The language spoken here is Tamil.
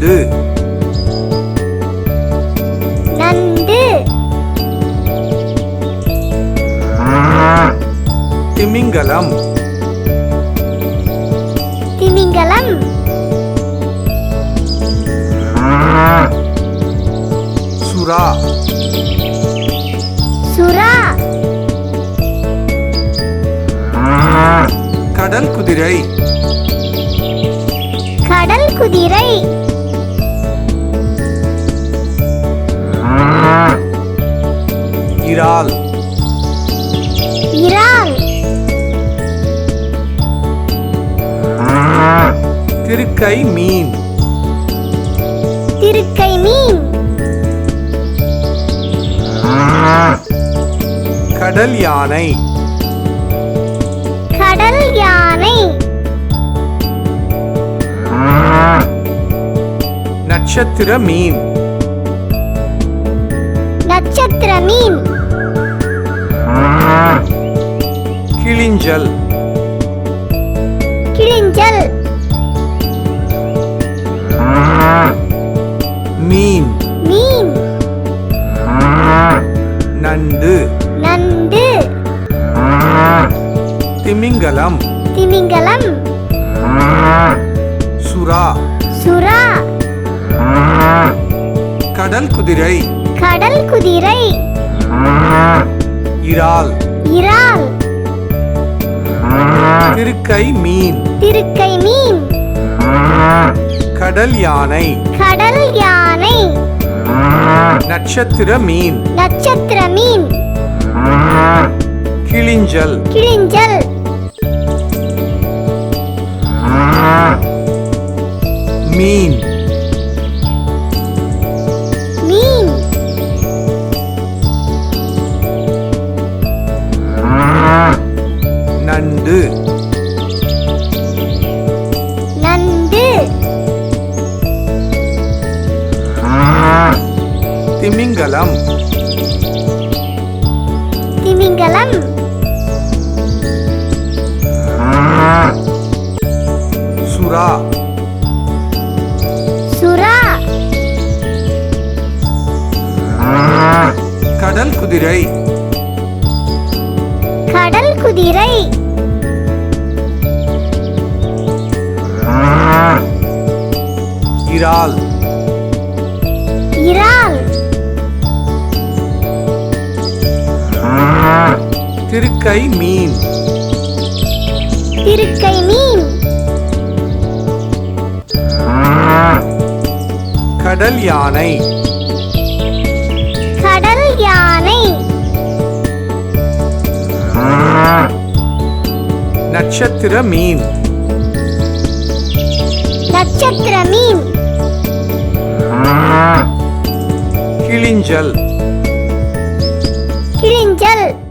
நண்டு. நண்டு. திமிங்கலம். திமிங்கலம். சுரா சுறா. கடல் குதிரை. கடல் குதிரை. இறால் இறால். திருக்கை மீன். திருக்கை மீன். கடல் யானை. கடல் யானை. நட்சத்திர மீன். நட்சத்திர மீன். நண்டு. நண்டு. திமிங்கலம். திமிங்கலம். சுறா. சுறா. கடல் குதிரை. கடல் குதிரை. இறால். இறால். திருக்கை மீன். திருக்கை மீன். கடல் யானை. கடல் யானை. நட்சத்திர மீன். நட்சத்திர மீன். கிளிஞ்சல். கிழிஞ்சல் திமிங்கலம். திமிங்கலம். சுறா. சுறா. கடல் குதிரை. கடல் குதிரை. இறால். இறால். திருக்கை மீன். திருக்கை மீன். கடல் யானை. கடல் யானை. நட்சத்திர மீன். நட்சத்திர மீன். கிளிஞ்சல். கிழிஞ்சல்